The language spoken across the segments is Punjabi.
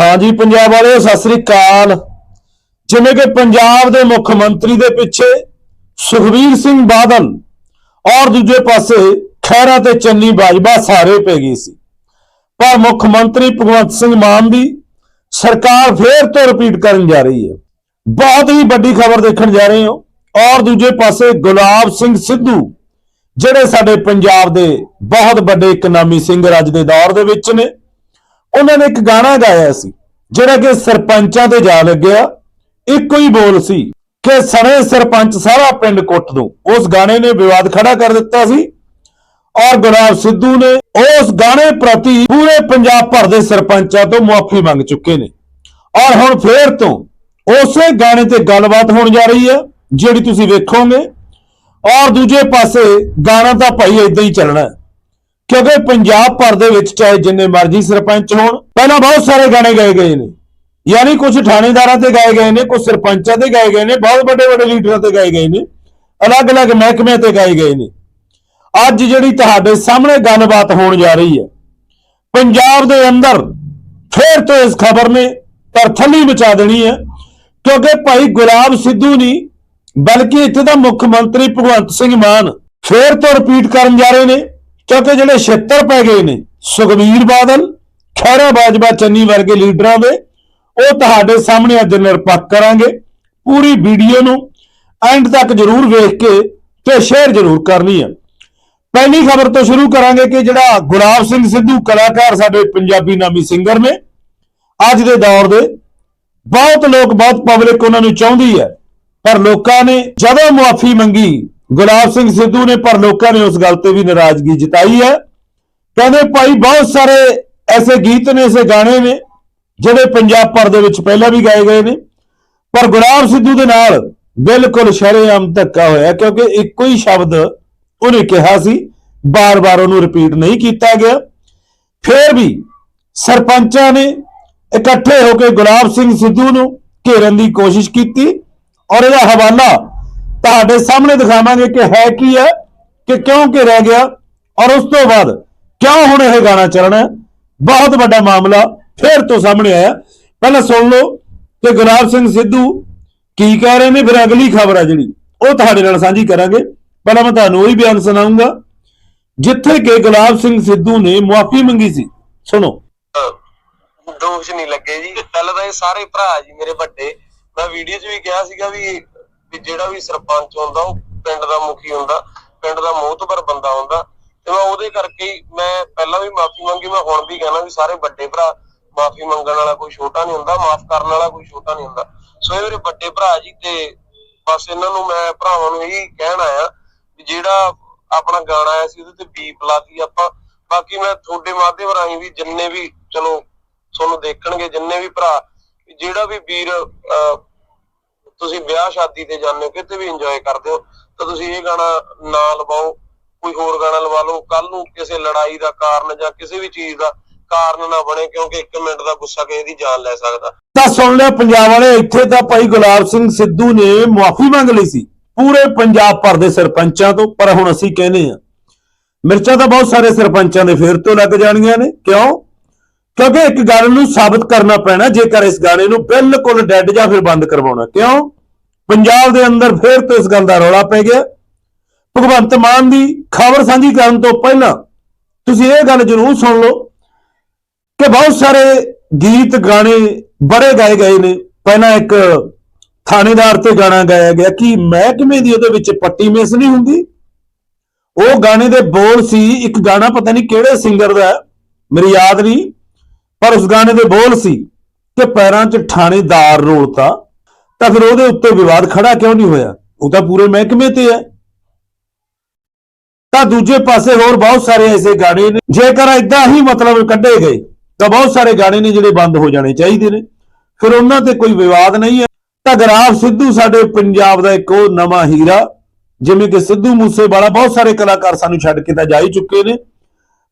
ਹਾਂਜੀ, ਪੰਜਾਬ ਵਾਲਿਓ, ਸਤਿ ਸ੍ਰੀ ਅਕਾਲ। ਜਿਵੇਂ ਕਿ ਪੰਜਾਬ ਦੇ ਮੁੱਖ ਮੰਤਰੀ ਦੇ ਪਿੱਛੇ ਸੁਖਬੀਰ ਸਿੰਘ ਬਾਦਲ ਔਰ ਦੂਜੇ ਪਾਸੇ ਖਹਿਰਾ ਤੇ ਚੰਨੀ ਬਾਜਵਾ ਸਾਰੇ ਪੈ ਗਈ ਸੀ। ਪਰ ਮੁੱਖ ਮੰਤਰੀ ਭਗਵੰਤ ਸਿੰਘ ਮਾਨ ਦੀ ਸਰਕਾਰ ਫੇਰ ਤੋਂ ਰਿਪੀਟ ਕਰਨ ਜਾ ਰਹੀ ਹੈ। ਬਹੁਤ ਹੀ ਵੱਡੀ ਖਬਰ ਦੇਖਣ ਜਾ ਰਹੇ ਹੋ। ਔਰ ਦੂਜੇ ਪਾਸੇ ਗੁਲਾਬ ਸਿੰਘ ਸਿੱਧੂ, ਜਿਹੜੇ ਸਾਡੇ ਪੰਜਾਬ ਦੇ ਬਹੁਤ ਵੱਡੇ ਇਕਨਾਮੀ ਸਿੰਗਰ ਅੱਜ ਦੇ ਦੌਰ ਦੇ ਵਿੱਚ ਨੇ ਉਹਨਾਂ ਨੇ ਇੱਕ ਗਾਣਾ ਗਾਇਆ ਸੀ, ਜਿਹੜਾ ਕਿ ਸਰਪੰਚਾਂ ਤੇ ਜਾ ਲੱਗਿਆ। ਇੱਕੋ ਹੀ ਬੋਲ ਸੀ ਕਿ ਸਣੇ ਸਰਪੰਚ ਸਾਰਾ ਪਿੰਡ ਕੁੱਟ ਦੂੰ ਉਸ ਗਾਣੇ ਨੇ ਵਿਵਾਦ ਖੜਾ ਕਰ ਦਿੱਤਾ ਸੀ ਔਰ ਗੁਲਾਬ ਸਿੱਧੂ ਨੇ ਉਸ ਗਾਣੇ ਪ੍ਰਤੀ ਪੂਰੇ ਪੰਜਾਬ ਭਰ ਦੇ ਸਰਪੰਚਾਂ ਤੋਂ ਮੁਆਫੀ ਮੰਗ ਚੁੱਕੇ ਨੇ। ਔਰ ਹੁਣ ਫੇਰ ਤੋਂ ਉਸੇ ਗਾਣੇ ਤੇ ਗੱਲਬਾਤ ਹੋਣ ਜਾ ਰਹੀ ਹੈ, ਜਿਹੜੀ ਤੁਸੀਂ ਵੇਖੋਗੇ। ਔਰ ਦੂਜੇ ਪਾਸੇ ਗਾਣਾ ਤਾਂ ਭਾਈ ਇਦਾਂ ਹੀ ਚੱਲਣਾ ਕਿਉਂਕਿ ਪੰਜਾਬ ਭਰ ਦੇ ਵਿੱਚ ਚਾਹੇ ਜਿੰਨੇ ਮਰਜ਼ੀ ਸਰਪੰਚ ਹੋਣ, ਪਹਿਲਾਂ ਬਹੁਤ ਸਾਰੇ ਗਾਣੇ ਗਾਏ ਗਏ ਨੇ। ਯਾਨੀ ਕੁਝ ਥਾਣੇਦਾਰਾਂ ਤੇ ਗਾਏ ਗਏ ਨੇ ਕੁਝ ਸਰਪੰਚਾਂ ਤੇ ਗਾਏ ਗਏ ਨੇ, ਬਹੁਤ ਵੱਡੇ ਵੱਡੇ ਲੀਡਰਾਂ ਤੇ ਗਾਏ ਗਏ ਨੇ, ਅਲੱਗ-ਅਲੱਗ ਮਹਿਕਮਿਆਂ ਤੇ ਗਾਏ ਗਏ ਨੇ। ਅੱਜ ਜਿਹੜੀ ਤੁਹਾਡੇ ਸਾਹਮਣੇ ਗੱਲਬਾਤ ਹੋਣ ਜਾ ਰਹੀ ਹੈ, ਪੰਜਾਬ ਦੇ ਅੰਦਰ ਫੇਰ ਤੋਂ ਇਸ ਖਬਰ ਨੇ ਤਰਥੱਲੀ ਮਚਾ ਦੇਣੀ ਹੈ, ਕਿਉਂਕਿ ਭਾਈ ਗੁਲਾਬ ਸਿੱਧੂ ਨਹੀਂ ਬਲਕਿ ਇੱਥੇ ਦਾ ਮੁੱਖ ਮੰਤਰੀ ਭਗਵੰਤ ਸਿੰਘ ਮਾਨ ਫੇਰ ਤੋਂ ਰਿਪੀਟ ਕਰਨ ਜਾ ਰਹੇ ਨੇ। ਕਿਉਂਕਿ ਜਿਹੜੇ 76 ਪੈ ਗਏ ਨੇ, ਸੁਖਬੀਰ ਬਾਦਲ ਖਹਿਰਾ ਬਾਜਵਾ ਚੰਨੀ ਵਰਗੇ ਲੀਡਰਾਂ ਦੇ, ਉਹ ਤੁਹਾਡੇ ਸਾਹਮਣੇ ਅੱਜ ਨਿਰਪੱਖ ਕਰਾਂਗੇ। ਪੂਰੀ ਵੀਡੀਓ ਨੂੰ ਐਂਡ ਤੱਕ ਜਰੂਰ ਵੇਖ ਕੇ ਤੇ ਸ਼ੇਅਰ ਜਰੂਰ ਕਰਨੀ ਹੈ ਪਹਿਲੀ ਖਬਰ ਤੋਂ ਸ਼ੁਰੂ ਕਰਾਂਗੇ ਕਿ ਜਿਹੜਾ ਗੁਲਾਬ ਸਿੰਘ ਸਿੱਧੂ ਕਲਾਕਾਰ ਸਾਡੇ ਪੰਜਾਬੀ ਨਾਮੀ ਸਿੰਗਰ ਨੇ, ਅੱਜ ਦੇ ਦੌਰ ਦੇ, ਬਹੁਤ ਲੋਕ, ਬਹੁਤ ਪਬਲਿਕ ਉਹਨਾਂ ਨੂੰ ਚਾਹੁੰਦੀ ਹੈ, ਪਰ ਲੋਕਾਂ ਨੇ ਜਦੋਂ ਮੁਆਫੀ ਮੰਗੀ ਗੁਲਾਬ ਸਿੰਘ ਸਿੱਧੂ ਨੇ, ਪਰ ਲੋਕਾਂ ਨੇ ਉਸ ਗੱਲ ਤੇ ਵੀ ਨਾਰਾਜ਼ਗੀ ਜਤਾਈ ਹੈ। ਕਹਿੰਦੇ ਭਾਈ, ਬਹੁਤ ਸਾਰੇ ਐਸੇ ਗੀਤ ਨੇ, ਐਸੇ ਗਾਣੇ ਨੇ, ਜਿਹੜੇ ਪੰਜਾਬ ਭਰ ਦੇ ਵਿੱਚ ਪਹਿਲਾਂ ਵੀ ਗਾਏ ਗਏ ਨੇ। ਪਰ ਗੁਲਾਬ ਸਿੱਧੂ ਦੇ ਨਾਲ ਬਿਲਕੁਲ ਸ਼ਰੇਆਮ ਧੱਕਾ ਹੋਇਆ, ਕਿਉਂਕਿ ਇੱਕੋ ਹੀ ਸ਼ਬਦ ਉਹਨੇ ਕਿਹਾ ਸੀ, ਬਾਰ-ਬਾਰ ਉਹਨੂੰ ਰਿਪੀਟ ਨਹੀਂ ਕੀਤਾ ਗਿਆ। ਫਿਰ ਵੀ ਸਰਪੰਚਾਂ ਨੇ ਇਕੱਠੇ ਹੋ ਕੇ ਗੁਲਾਬ ਸਿੰਘ ਸਿੱਧੂ ਨੂੰ ਘੇਰਨ ਦੀ ਕੋਸ਼ਿਸ਼ ਕੀਤੀ ਔਰ ਇਹਦਾ ਹਵਾਲਾ ਤੁਹਾਡੇ ਸਾਹਮਣੇ ਦਿਖਾਵਾਂਗੇ ਕਿ ਹੈ ਕੀ ਹੈ ਕਿ ਕਿਉਂ ਘੇਰਿਆ ਗਿਆ, ਔਰ ਉਸ ਤੋਂ ਬਾਅਦ ਕਿਉਂ ਹੁਣ ਇਹ ਗਾਣਾ ਚੱਲਣਾ ਬਹੁਤ ਵੱਡਾ ਮਾਮਲਾ ਫੇਰ ਤੋਂ ਸਾਹਮਣੇ ਆਇਆ। ਪਹਿਲਾਂ ਸੁਣ ਲਓ ਕਿ ਗੁਲਾਬ ਸਿੰਘ ਸਿੱਧੂ ਕੀ ਕਹਿ ਰਹੇ ਨੇ, ਫਿਰ ਅਗਲੀ ਖਬਰ ਹੈ ਜਿਹੜੀ, ਉਹ ਤੁਹਾਡੇ ਨਾਲ ਸਾਂਝੀ ਕਰਾਂਗੇ। ਪਹਿਲਾਂ ਮੈਂ ਤੁਹਾਨੂੰ ਉਹੀ ਬਿਆਨ ਸੁਣਾਉਂਗਾ, ਜਿੱਥੇ ਕਿ ਗੁਲਾਬ ਸਿੰਘ ਸਿੱਧੂ ਨੇ ਮੁਆਫੀ ਮੰਗੀ ਸੀ। ਸੁਣੋ। ਦੋਸ਼ ਨਹੀਂ ਲੱਗੇ ਜੀ। ਪਹਿਲਾਂ ਤਾਂ ਇਹ ਸਾਰੇ ਭਰਾ ਜੀ ਮੇਰੇ ਵੱਡੇ, ਮੈਂ ਵੀਡੀਓ 'ਚ ਵੀ ਕਿਹਾ ਸੀਗਾ ਵੀ ਵੀ ਜਿਹੜਾ ਵੀ ਸਰਪੰਚ ਹੁੰਦਾ ਉਹ ਪਿੰਡ ਦਾ ਮੁਖੀ ਹੁੰਦਾ ਪਿੰਡ ਦਾ ਮੋਹਤਬਰ ਬੰਦਾ ਹੁੰਦਾ। ਤੇ ਮੈਂ ਉਹਦੇ ਕਰਕੇ ਹੀ ਮੈਂ ਪਹਿਲਾਂ ਵੀ ਮਾਫੀ ਮੰਗੀ ਮੈਂ ਹੁਣ ਵੀ ਕਹਿਣਾ ਵੀ ਸਾਰੇ ਵੱਡੇ ਭਰਾ ਮਾਫੀ ਮੰਗਣ ਵਾਲਾ ਕੋਈ ਛੋਟਾ ਨਹੀਂ ਹੁੰਦਾ ਮਾਫ ਕਰਨ ਵਾਲਾ ਕੋਈ ਛੋਟਾ ਨਹੀਂ ਹੁੰਦਾ। ਸੋ ਇਹ ਮੇਰੇ ਵੱਡੇ ਭਰਾ ਜੀ ਤੇ ਬਸ ਇਹਨਾਂ ਨੂੰ ਮੈਂ ਭਰਾਵਾਂ ਨੂੰ ਇਹੀ ਕਹਿਣ ਆਇਆ ਵੀ ਜਿਹੜਾ ਆਪਣਾ ਗਾਣਾ ਆਇਆ ਸੀ ਉਹਦੇ ਤੇ ਬੀਪ ਲਾਤੀ ਆਪਾਂ। ਬਾਕੀ ਮੈਂ ਤੁਹਾਡੇ ਮਾਧਿਅਮ ਰਾਹੀਂ ਵੀ ਜਿੰਨੇ ਵੀ ਚਲੋ ਤੁਹਾਨੂੰ ਦੇਖਣਗੇ ਜਿੰਨੇ ਵੀ ਭਰਾ ਜਿਹੜਾ ਵੀ ਵੀਰ ਅਹ, ਤੁਸੀਂ ਵਿਆਹ ਸ਼ਾਦੀ ਤੇ ਜਾਂਦੇ ਹੋ, ਕਿਤੇ ਵੀ ਇੰਜੋਏ ਕਰਦੇ ਹੋ, ਤਾਂ ਤੁਸੀਂ ਇਹ ਗਾਣਾ ਨਾ ਲਵਾਓ, ਕੋਈ ਹੋਰ ਗਾਣਾ ਲਵਾ ਲਓ ਕੱਲ ਨੂੰ ਕਿਸੇ ਲੜਾਈ ਦਾ ਕਾਰਨ ਜਾਂ ਕਿਸੇ ਵੀ ਚੀਜ਼ ਦਾ ਕਾਰਨ ਨਾ ਬਣੇ, ਕਿਉਂਕਿ 1 ਮਿੰਟ ਦਾ ਗੁੱਸਾ ਕਿਸੇ ਦੀ ਜਾਨ ਲੈ ਸਕਦਾ। ਤਾਂ ਸੁਣ ਲਿਆ ਪੰਜਾਬ ਵਾਲੇ, ਇੱਥੇ ਤਾਂ ਭਾਈ ਗੁਲਾਬ ਸਿੰਘ ਸਿੱਧੂ ਨੇ ਮੁਆਫੀ ਮੰਗ ਲਈ ਸੀ। ਪੂਰੇ ਪੰਜਾਬ ਭਰ ਦੇ ਸਰਪੰਚਾਂ ਤੋਂ, ਪਰ ਹੁਣ ਅਸੀਂ ਕਹਿੰਦੇ ਆ ਮਿਰਚਾਂ ਤਾਂ ਬਹੁਤ ਸਾਰੇ ਸਰਪੰਚਾਂ ਦੇ ਫੇਰ ਤੋਂ ਲੱਗ ਜਾਣੀਆਂ ਨੇ, ਕਿਉਂ? ਕਿਉਂਕਿ ਇੱਕ ਗੱਲ ਨੂੰ ਸਾਬਤ ਕਰਨਾ ਪੈਣਾ, ਜੇਕਰ ਇਸ ਗਾਣੇ ਨੂੰ ਬਿਲਕੁਲ ਡੈਡ ਜਾਂ ਫਿਰ ਬੰਦ ਕਰਵਾਉਣਾ। ਕਿਉਂ? ਪੰਜਾਬ ਦੇ ਅੰਦਰ ਫਿਰ ਤੋਂ ਇਸ ਗੱਲ ਦਾ ਰੌਲਾ ਪੈ ਗਿਆ। ਭਗਵੰਤ ਮਾਨ ਦੀ ਖਬਰ ਸਾਂਝੀ ਕਰਨ ਤੋਂ ਪਹਿਲਾਂ ਤੁਸੀਂ ਇਹ ਗੱਲ ਜ਼ਰੂਰ ਸੁਣ ਲਓ ਕਿ ਬਹੁਤ ਸਾਰੇ ਗੀਤ ਗਾਣੇ ਬੜੇ ਗਾਏ ਗਏ ਨੇ। ਪਹਿਲਾਂ ਇੱਕ ਥਾਣੇਦਾਰ ਤੇ ਗਾਣਾ ਗਾਇਆ ਗਿਆ ਕਿ ਮਹਿਕਮੇ ਦੀ ਉਹਦੇ ਵਿੱਚ ਪੱਟੀ ਮਿਸ ਨਹੀਂ ਹੁੰਦੀ। ਉਹ ਗਾਣੇ ਦੇ ਬੋਲ ਸੀ, ਇੱਕ ਗਾਣਾ ਪਤਾ ਨਹੀਂ ਕਿਹੜੇ ਸਿੰਗਰ ਦਾ, ਮੇਰੀ ਯਾਦ ਨਹੀਂ। ਪਰ ਉਸ ਗਾਣੇ ਦੇ ਬੋਲ ਸੀ ਕਿ ਪੈਰਾਂ 'ਚ ਥਾਣੇਦਾਰ ਰੋਲਤਾ ਤਾਂ ਫਿਰ ਉਹਦੇ ਉੱਤੇ ਵਿਵਾਦ ਖੜਾ ਕਿਉਂ ਨਹੀਂ ਹੋਇਆ? ਉਹ ਤਾਂ ਪੂਰੇ ਮਹਿਕਮੇ ਤੇ ਹੈ। ਤਾਂ ਦੂਜੇ ਪਾਸੇ ਹੋਰ ਬਹੁਤ ਸਾਰੇ ਐਸੇ ਗਾਣੇ ਨੇ, ਜੇਕਰ ਇਦਾਂ ਹੀ ਮਤਲਬ ਕੱਢੇ ਗਏ, ਤਾਂ ਬਹੁਤ ਸਾਰੇ ਗਾਣੇ ਨੇ ਜਿਹੜੇ ਬੰਦ ਹੋ ਜਾਣੇ ਚਾਹੀਦੇ ਨੇ। ਫਿਰ ਉਹਨਾਂ ਤੇ ਕੋਈ ਵਿਵਾਦ ਨਹੀਂ ਹੈ। ਤਾਂ ਗਰਾਫ ਸਿੱਧੂ ਸਾਡੇ ਪੰਜਾਬ ਦਾ ਇੱਕ ਉਹ ਨਵਾਂ ਹੀਰਾ, ਜਿਵੇਂ ਕਿ ਸਿੱਧੂ ਮੂਸੇਵਾਲਾ ਬਹੁਤ ਸਾਰੇ ਕਲਾਕਾਰ ਸਾਨੂੰ ਛੱਡ ਕੇ ਤਾਂ ਜਾ ਹੀ ਚੁੱਕੇ ਨੇ।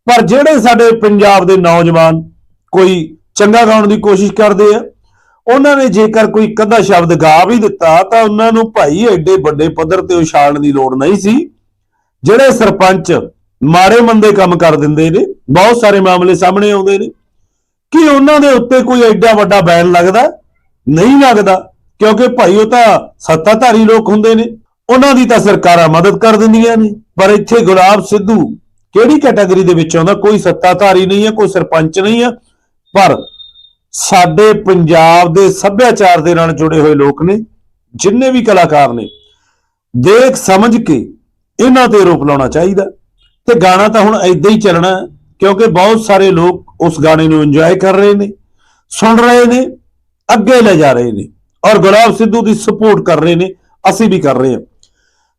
ਪਰ ਜਿਹੜੇ ਸਾਡੇ ਪੰਜਾਬ ਦੇ ਨੌਜਵਾਨ ਕੋਈ ਚੰਗਾ ਗਾਉਣ ਦੀ ਕੋਸ਼ਿਸ਼ ਕਰਦੇ ਆ। ਉਹਨਾਂ ਨੇ ਜੇਕਰ ਕੋਈ ਕਦਾ ਸ਼ਬਦ ਗਾ ਵੀ ਦਿੱਤਾ, ਤਾਂ ਉਹਨਾਂ ਨੂੰ ਭਾਈ ਐਡੇ ਵੱਡੇ ਪੱਧਰ ਤੇ ਉਛਾਲਣ ਦੀ ਲੋੜ ਨਹੀਂ ਸੀ। ਜਿਹੜੇ ਸਰਪੰਚ ਮਾੜੇ ਮੰਦੇ ਕੰਮ ਕਰ ਦਿੰਦੇ ਨੇ, ਬਹੁਤ ਸਾਰੇ ਮਾਮਲੇ ਸਾਹਮਣੇ ਆਉਂਦੇ ਨੇ। ਕਿ ਉਹਨਾਂ ਦੇ ਉੱਤੇ ਕੋਈ ਐਡਾ ਵੱਡਾ ਬੈਨ ਲੱਗਦਾ? ਨਹੀਂ ਲੱਗਦਾ, ਕਿਉਂਕਿ ਭਾਈ ਉਹ ਤਾਂ ਸੱਤਾਧਾਰੀ ਲੋਕ ਹੁੰਦੇ ਨੇ। ਉਹਨਾਂ ਦੀ ਤਾਂ ਸਰਕਾਰਾਂ ਮਦਦ ਕਰ ਦਿੰਦੀਆਂ ਨੇ। ਪਰ ਇੱਥੇ ਗੁਲਾਬ ਸਿੱਧੂ ਕਿਹੜੀ ਕੈਟਾਗਰੀ ਦੇ ਵਿੱਚ ਆਉਂਦਾ? ਕੋਈ ਸੱਤਾਧਾਰੀ ਨਹੀਂ ਹੈ ਕੋਈ ਸਰਪੰਚ ਨਹੀਂ ਹੈ ਪਰ ਸਾਡੇ ਪੰਜਾਬ ਦੇ ਸੱਭਿਆਚਾਰ ਦੇ ਨਾਲ ਜੁੜੇ ਹੋਏ ਲੋਕ ਨੇ, ਜਿੰਨੇ ਵੀ ਕਲਾਕਾਰ ਨੇ, ਦੇਖ ਸਮਝ ਕੇ ਇਹਨਾਂ ਤੇ ਆਰੋਪ ਲਾਉਣਾ ਚਾਹੀਦਾ। ਤੇ ਗਾਣਾ ਤਾਂ ਹੁਣ ਐਦਾਂ ਹੀ ਚੱਲਣਾ ਕਿਉਂਕਿ ਬਹੁਤ ਸਾਰੇ ਲੋਕ ਉਸ ਗਾਣੇ ਨੂੰ ਇੰਜੋਏ ਕਰ ਰਹੇ ਨੇ, ਸੁਣ ਰਹੇ ਨੇ, ਅੱਗੇ ਲੈ ਜਾ ਰਹੇ ਨੇ ਔਰ ਗੁਲਾਬ ਸਿੱਧੂ ਦੀ ਸਪੋਰਟ ਕਰ ਰਹੇ ਨੇ, ਅਸੀਂ ਵੀ ਕਰ ਰਹੇ ਹਾਂ।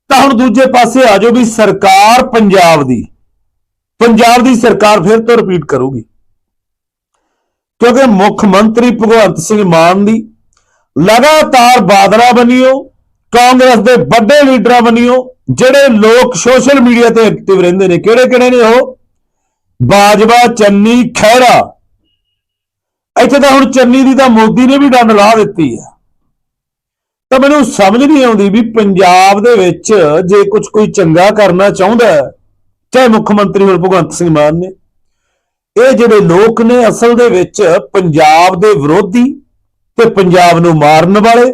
ਤਾਂ ਹੁਣ ਦੂਜੇ ਪਾਸੇ ਆ ਜਾਓ ਵੀ ਸਰਕਾਰ ਪੰਜਾਬ ਦੀ ਪੰਜਾਬ ਦੀ ਸਰਕਾਰ ਫਿਰ ਤੋਂ ਰਿਪੀਟ ਕਰੂਗੀ। ਕਿਉਂਕਿ ਮੁੱਖ ਮੰਤਰੀ ਭਗਵੰਤ ਸਿੰਘ ਮਾਨ ਦੀ ਲਗਾਤਾਰ ਬਾਦਲਾ ਬਣੀਓ ਕਾਂਗਰਸ ਦੇ ਵੱਡੇ ਲੀਡਰਾਂ ਬਣੀਓ ਜਿਹੜੇ ਲੋਕ ਸੋਸ਼ਲ ਮੀਡੀਆ ਤੇ ਐਕਟਿਵ ਰਹਿੰਦੇ ਨੇ ਕਿਹੜੇ ਕਿਹੜੇ ਨੇ ਉਹ? ਬਾਜਵਾ, ਚੰਨੀ, ਖਹਿਰਾ। ਇੱਥੇ ਤਾਂ ਹੁਣ ਚੰਨੀ ਦੀ ਤਾਂ ਮੋਦੀ ਨੇ ਵੀ ਡੰਡ ਲਾ ਦਿੱਤੀ ਹੈ ਤਾਂ ਮੈਨੂੰ ਸਮਝ ਨਹੀਂ ਆਉਂਦੀ ਵੀ ਪੰਜਾਬ ਦੇ ਵਿੱਚ ਜੇ ਕੁਝ ਕੋਈ ਚੰਗਾ ਕਰਨਾ ਚਾਹੁੰਦਾ, ਚਾਹੇ ਮੁੱਖ ਮੰਤਰੀ ਹੁਣ ਭਗਵੰਤ ਸਿੰਘ ਮਾਨ ਨੇ ਇਹ ਜਿਹੜੇ ਲੋਕ ਨੇ ਅਸਲ ਦੇ ਵਿੱਚ ਪੰਜਾਬ ਦੇ ਵਿਰੋਧੀ ਤੇ ਪੰਜਾਬ ਨੂੰ ਮਾਰਨ ਵਾਲੇ,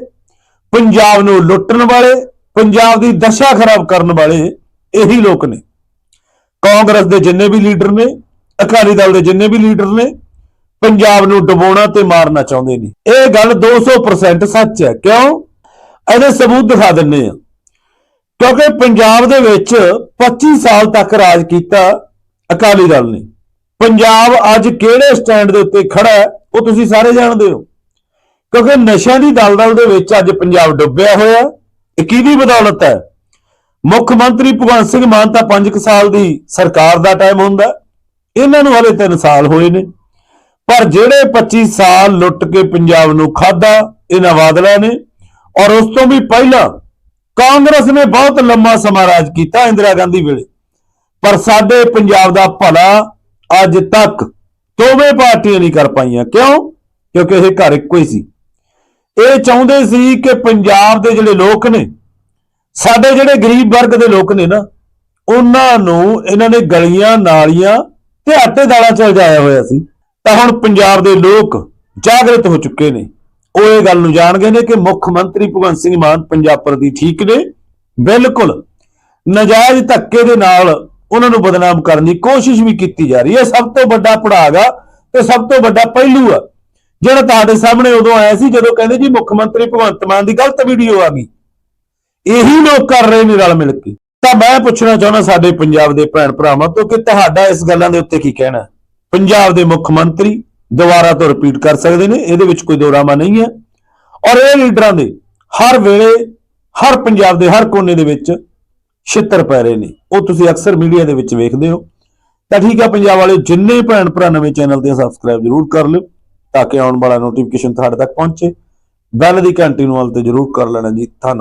ਪੰਜਾਬ ਨੂੰ ਲੁੱਟਣ ਵਾਲੇ, ਪੰਜਾਬ ਦੀ ਦਸ਼ਾ ਖਰਾਬ ਕਰਨ ਵਾਲੇ ਇਹੀ ਲੋਕ ਨੇ। ਕਾਂਗਰਸ ਦੇ ਜਿੰਨੇ ਵੀ ਲੀਡਰ ਨੇ, ਅਕਾਲੀ ਦਲ ਦੇ ਜਿੰਨੇ ਵੀ ਲੀਡਰ ਨੇ, ਪੰਜਾਬ ਨੂੰ ਡੁਬੋਣਾ ਤੇ ਮਾਰਨਾ ਚਾਹੁੰਦੇ ਨੇ। ਇਹ ਗੱਲ 200% ਸੱਚ ਹੈ। ਕਿਉਂ? ਇਹਦੇ ਸਬੂਤ ਦਿਖਾ ਦਿੰਨੇ ਆ ਕਿਉਂਕਿ ਪੰਜਾਬ ਦੇ ਵਿੱਚ 25 ਸਾਲ ਤੱਕ ਰਾਜ ਕੀਤਾ ਅਕਾਲੀ ਦਲ ਨੇ। ਪੰਜਾਬ ਅੱਜ ਕਿਹੜੇ ਸਟੈਂਡ ਦੇ ਉੱਤੇ ਖੜਾ ਹੈ, ਉਹ ਤੁਸੀਂ ਸਾਰੇ ਜਾਣਦੇ ਹੋ। ਕਿਉਂਕਿ ਨਸ਼ਿਆਂ ਦੀ ਦਲਦਲ ਦੇ ਵਿੱਚ ਅੱਜ ਪੰਜਾਬ ਡੁੱਬਿਆ ਹੋਇਆ ਇਹ ਕਿਹਦੀ ਬਦੌਲਤ ਹੈ? ਮੁੱਖ ਮੰਤਰੀ ਭਗਵੰਤ ਸਿੰਘ ਮਾਨ ਤਾਂ 5 ਸਾਲ ਦੀ ਸਰਕਾਰ ਦਾ ਟਾਈਮ ਹੁੰਦਾ ਇਹਨਾਂ ਨੂੰ ਹਲੇ 3 ਸਾਲ ਹੋਏ ਨੇ। ਪਰ ਜਿਹੜੇ 25 ਸਾਲ ਲੁੱਟ ਕੇ ਪੰਜਾਬ ਨੂੰ ਖਾਦਾ ਇਹਨਾਂ ਬਾਦਲਾਂ ਨੇ। ਔਰ ਉਸ ਤੋਂ ਵੀ ਪਹਿਲਾਂ ਕਾਂਗਰਸ ਨੇ ਬਹੁਤ ਲੰਮਾ ਸਮਾਂ ਰਾਜ ਕੀਤਾ ਇੰਦਰਾ ਗਾਂਧੀ ਵੇਲੇ। ਪਰ ਸਾਡੇ ਪੰਜਾਬ ਦਾ ਭਲਾ ਅੱਜ ਤੱਕ ਦੋਵੇਂ ਪਾਰਟੀਆਂ ਨਹੀਂ ਕਰ ਪਾਈਆਂ। ਕਿਉਂ? ਕਿਉਂਕਿ ਇਹ ਘਰ ਇੱਕੋ ਹੀ ਸੀ। ਇਹ ਚਾਹੁੰਦੇ ਸੀ ਕਿ ਪੰਜਾਬ ਦੇ ਜਿਹੜੇ ਲੋਕ ਨੇ, ਸਾਡੇ ਜਿਹੜੇ ਗਰੀਬ ਵਰਗ ਦੇ ਲੋਕ ਨੇ ਨਾ, ਉਹਨਾਂ ਨੂੰ ਇਹਨਾਂ ਨੇ ਗਲੀਆਂ, ਨਾਲੀਆਂ ਤੇ ਆਟੇ ਦਾਲਾਂ ਚ ਜਾਇਆ ਹੋਇਆ ਸੀ। ਤਾਂ ਹੁਣ ਪੰਜਾਬ ਦੇ ਲੋਕ ਜਾਗਰਤ ਹੋ ਚੁੱਕੇ ਨੇ। ਉਹ ਇਹ ਗੱਲ ਨੂੰ ਜਾਣ ਨੇ ਕਿ ਮੁੱਖ ਮੰਤਰੀ ਭਗਵੰਤ ਸਿੰਘ ਮਾਨ ਪੰਜਾਬ ਪ੍ਰਤੀ ਠੀਕ ਨੇ। ਬਿਲਕੁਲ। ਨਜਾਇਜ਼ ਧੱਕੇ ਦੇ ਨਾਲ ਉਹਨਾਂ ਨੂੰ ਬਦਨਾਮ ਕਰਨ ਦੀ ਕੋਸ਼ਿਸ਼ ਵੀ ਕੀਤੀ ਜਾ ਰਹੀ ਹੈ। ਸਭ ਤੋਂ ਵੱਡਾ ਪੜਾਗਾ ਤੇ ਸਭ ਤੋਂ ਵੱਡਾ ਪਹਿਲੂ ਆ। ਜਿਹੜਾ ਤੁਹਾਡੇ ਸਾਹਮਣੇ ਉਦੋਂ ਆਇਆ ਸੀ ਜਦੋਂ ਕਹਿੰਦੇ ਜੀ ਮੁੱਖ ਮੰਤਰੀ ਭਗਵੰਤ ਮਾਨ ਦੀ ਗਲਤ ਵੀਡੀਓ ਆ ਗਈ। ਇਹੀ ਲੋਕ ਕਰ ਰਹੇ ਨੇ ਰਲ ਮਿਲ ਕੇ। ਤਾਂ ਮੈਂ ਪੁੱਛਣਾ ਚਾਹੁੰਦਾ ਸਾਡੇ ਪੰਜਾਬ ਦੇ ਭੈਣ ਭਰਾਵਾਂ ਤੋਂ ਕਿ ਤੁਹਾਡਾ ਇਸ ਗੱਲਾਂ ਦੇ ਉੱਤੇ ਕੀ ਕਹਿਣਾ ਪੰਜਾਬ ਦੇ ਮੁੱਖ ਮੰਤਰੀ ਦੁਬਾਰਾ ਤੋਂ ਰਿਪੀਟ ਕਰ ਸਕਦੇ ਨੇ, ਇਹਦੇ ਵਿੱਚ ਕੋਈ ਦੋਰਾਮਾ ਨਹੀਂ ਹੈ। ਔਰ ਇਹ ਲੀਡਰਾਂ ਦੇ ਹਰ ਵੇਲੇ, ਹਰ ਪੰਜਾਬ ਦੇ ਹਰ ਕੋਨੇ ਦੇ ਵਿੱਚ ਛਿੱਤਰ ਪੈ ਰਹੇ ਨੇ। ਉਹ ਤੁਸੀਂ ਅਕਸਰ ਮੀਡੀਆ ਦੇ ਵਿੱਚ ਵੇਖਦੇ ਹੋ। ਤਾਂ ਠੀਕ ਆ, ਪੰਜਾਬ ਵਾਲੇ ਜਿੰਨੇ ਭੈਣ ਭਰਾ ਨਵੇਂ ਚੈਨਲ ਤੇ ਸਬਸਕ੍ਰਾਈਬ ਜ਼ਰੂਰ ਕਰ ਲਿਓ ਤਾਂ ਕਿ ਆਉਣ ਵਾਲਾ ਨੋਟੀਫਿਕੇਸ਼ਨ ਤੁਹਾਡੇ ਤੱਕ ਪਹੁੰਚੇ। ਬੈਲ ਦੀ ਘੰਟੀ ਨੂੰ ਵਾਲ ਤੇ ਜ਼ਰੂਰ ਕਰ ਲੈਣਾ ਜੀ। ਧੰਨਵਾਦ।